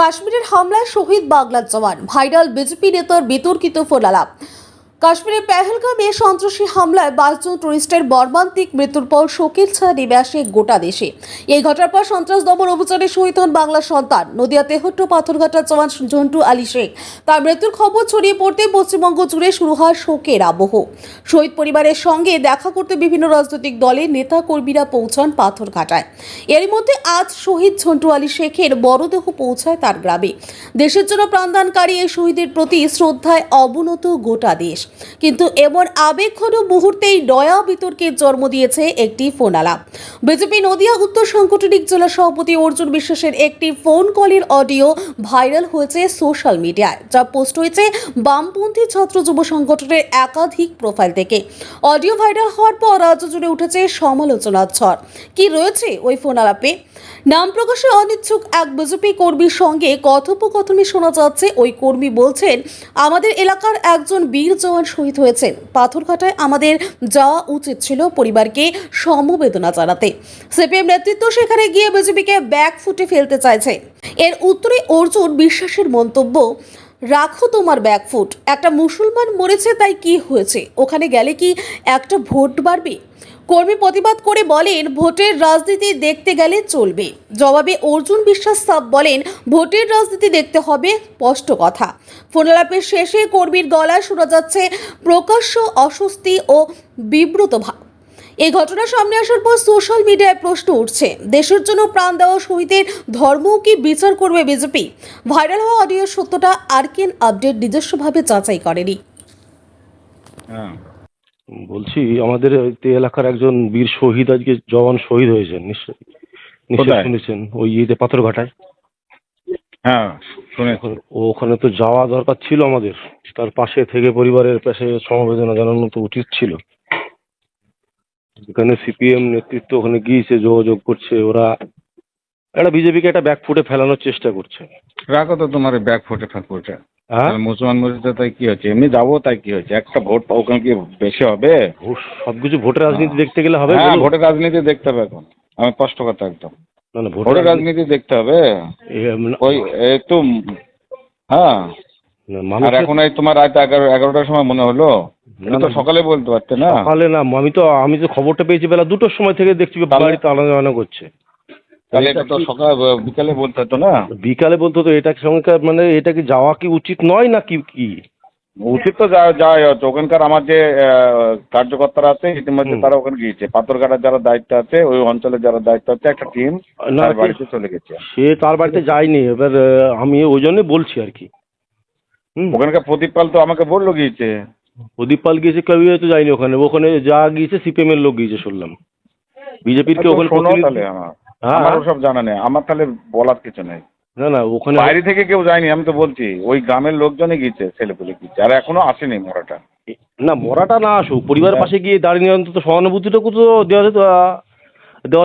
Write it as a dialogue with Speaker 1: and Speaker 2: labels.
Speaker 1: কাশ্মীরের হামলায় শহীদ বাংলার জওয়ান ভাইরাল বিজেপি নেতার বিতর্কিত ফোনালাপ কাশ্মীরের পেহেলগামে সন্ত্রাসী হামলায় বাইশজন টুরিস্টের মর্মান্তিক মৃত্যুর পর শোকের ছায়া নেমে আসে গোটা দেশে। এই ঘটনার পর সন্ত্রাস দমন অভিযানে শহীদ হন বাংলার সন্তান, নদিয়া তেহট্ট, পাথরঘাটার জওয়ান ঝন্টু আলী শেখ। তার মৃত্যুর খবর ছড়িয়ে পড়তে পশ্চিমবঙ্গ জুড়ে শুরু হয় শোকের আবহ। শহীদ পরিবারের সঙ্গে দেখা করতে বিভিন্ন রাজনৈতিক দলের নেতা কর্মীরা পৌঁছান পাথরঘাটায়। এরই মধ্যে আজ শহীদ ঝন্টু আলী শেখের মরদেহ পৌঁছায় তার গ্রামে। দেশের জন্য প্রাণদানকারী এই শহীদের প্রতি শ্রদ্ধায় অবনত গোটা দেশ। কিন্তু এমন আবেগঘন মুহূর্তেই নয়া বিতর্কের জন্ম দিয়েছে একটি ফোন আলাপ বিজেপি নদিয়া উত্তর সাংগঠনিক জেলা সভাপতি অর্জুন বিশ্বাসের একটি ফোন কলের অডিও ভাইরাল হয়েছে সোশ্যাল মিডিয়ায় যা পোস্ট হয়েছে বামপন্থী ছাত্র যুব সংগঠনের একাধিক প্রোফাইল থেকে। অডিও ভাইরাল হওয়ার পর রাজ্য জুড়ে উঠেছে সমালোচনার ঝড়। কি রয়েছে ওই ফোন আলাপে? নাম প্রকাশে অনিচ্ছুক এক বিজেপি কর্মীর সঙ্গে কথোপকথনে শোনা যাচ্ছে, ওই কর্মী বলছেন, আমাদের এলাকার একজন বীর জওয়ান শহীদ হয়েছেন। পাথরঘাটায় আমাদের যাওয়া উচিত ছিল পরিবারকে সমবেদনা জানাতে। সিপিএম নেতৃত্ব সেখানে গিয়ে বিজেপিকে ব্যাক ফুটে ফেলতে চাইছে। এর উত্তরে অর্জুন বিশ্বাসের মন্তব্য, রাখো তোমার ব্যাকফুট একটা মুসলমান মরেছে, তাই কি হয়েছে? ওখানে গেলে কি একটা ভোট বাড়বে? কর্মী প্রতিবাদ করে বলেন, ভোটের রাজনীতি দেখতে গেলে চলবে। জবাবে অর্জুন বিশ্বাস সাব বলেন, ভোটের রাজনীতি দেখতে হবে, স্পষ্ট কথা। ফোনালাপের শেষে কর্মীর গলায় শোনা যাচ্ছে প্রকাশ্য অস্বস্তি ও বিব্রত ভাব। এই ঘটনা সামনে আসার পর সোশ্যাল মিডিয়ায় প্রশ্ন উঠছে, দেশের জন্য প্রাণ দেওয়া শহীদের ধর্মও কি বিচার করবে বিজেপি? ভাইরাল হওয়া অডিওর সত্যটা আরকেন আপডেট নিজস্বভাবে যাচাই করেনি।
Speaker 2: হ্যাঁ।
Speaker 3: বলছি আমাদের এই এলাকার একজন বীর শহীদ আজকে জওয়ান শহীদ হয়েছেন নিশ্চয়ই
Speaker 2: কোথায়?
Speaker 3: শুনেছেন ওই ইয়েতে পাথরঘাটায়।
Speaker 2: হ্যাঁ
Speaker 3: ওখানে তো যাওয়া দরকার ছিল আমাদের তার পাশে থেকে পরিবারের পাশে সমবেদনা জানানো তো উচিত ছিল। এখানে সিপিএম নেতৃত্ব ওখানে গিয়েছে যোগাযোগ করছে ওরা একটা বিজেপিকে একটা ব্যাকফুটে ফেলানোর চেষ্টা করছে।
Speaker 2: রাখো তো তোমার ব্যাগ ফুটে ফাঁক ফুটে তাহলে মুসলমান মসজিদে তাই কি হচ্ছে? এমনি যাব তাই কি হচ্ছে? একটা ভোট ওখানে কি বেশি হবে?
Speaker 3: সবকিছু ভোটের রাজনীতি দেখতে গেলে হবে
Speaker 2: হ্যাঁ ভোটের রাজনীতি দেখতে হবে এখন। আমি স্পষ্ট কথা একদম। ভোটের রাজনীতি দেখতে হবে। ওই একটু হ্যাঁ। আর এখন এই তোমার রাত এগারো এগারোটার সময় মনে হলো? তো সকালে বলতে পারতে না?
Speaker 3: সকালে না আমি তো আমি তো খবরটা পেয়েছি বেলা দুটোর সময় থেকে দেখছি? বাড়িতে আলাদা আলাদা করছে।
Speaker 2: তাহলে এটা তো সকাল বিকালে বলতে হতো না?
Speaker 3: বিকালে বলতো তো এটা সঙ্গে মানে এটা কি যাওয়া কি উচিত নয় না কি কি?
Speaker 2: উচিত তো যাওয়াই হচ্ছে ওখানকার আমার যে কার্যকর্তারা আছে ইতিমধ্যে তারা ওখানে গিয়েছে। পাথরঘাটার যারা দায়িত্ব আছে ওই অঞ্চলের যারা দায়িত্ব আছে একটা টিম তার বাড়িতে চলে গেছে।
Speaker 3: সে তার বাড়িতে যায়নি এবার আমি ওই জন্যই বলছি আর কি।
Speaker 2: ওখানকার প্রদীপ পাল তো আমাকে বলল গিয়েছে।
Speaker 3: প্রদীপ পাল গিয়েছে কেউ তো যায়নি ওখানে। ওখানে যা গিয়েছে সিপিএম এর লোক গিয়েছে শুনলাম। বিজেপির কি
Speaker 2: তো
Speaker 3: ওখানে হ্যাঁ।
Speaker 2: আমারও সব জানা নেই। আমার তাহলে বলার কিছু নেই।
Speaker 3: না না ওখানে
Speaker 2: বাইরে থেকে কেউ যায়নি আমি তো বলছি ওই গ্রামের লোকজনই গিয়েছে ছেলেপুলে গিয়েছে আর এখনও আসেনি মরাটা।
Speaker 3: না মরাটা না আসুক পরিবারের পাশে গিয়ে দাঁড়িয়ে অন্তত সহানুভূতিটুকু তো দেওয়া যেত, দেওয়া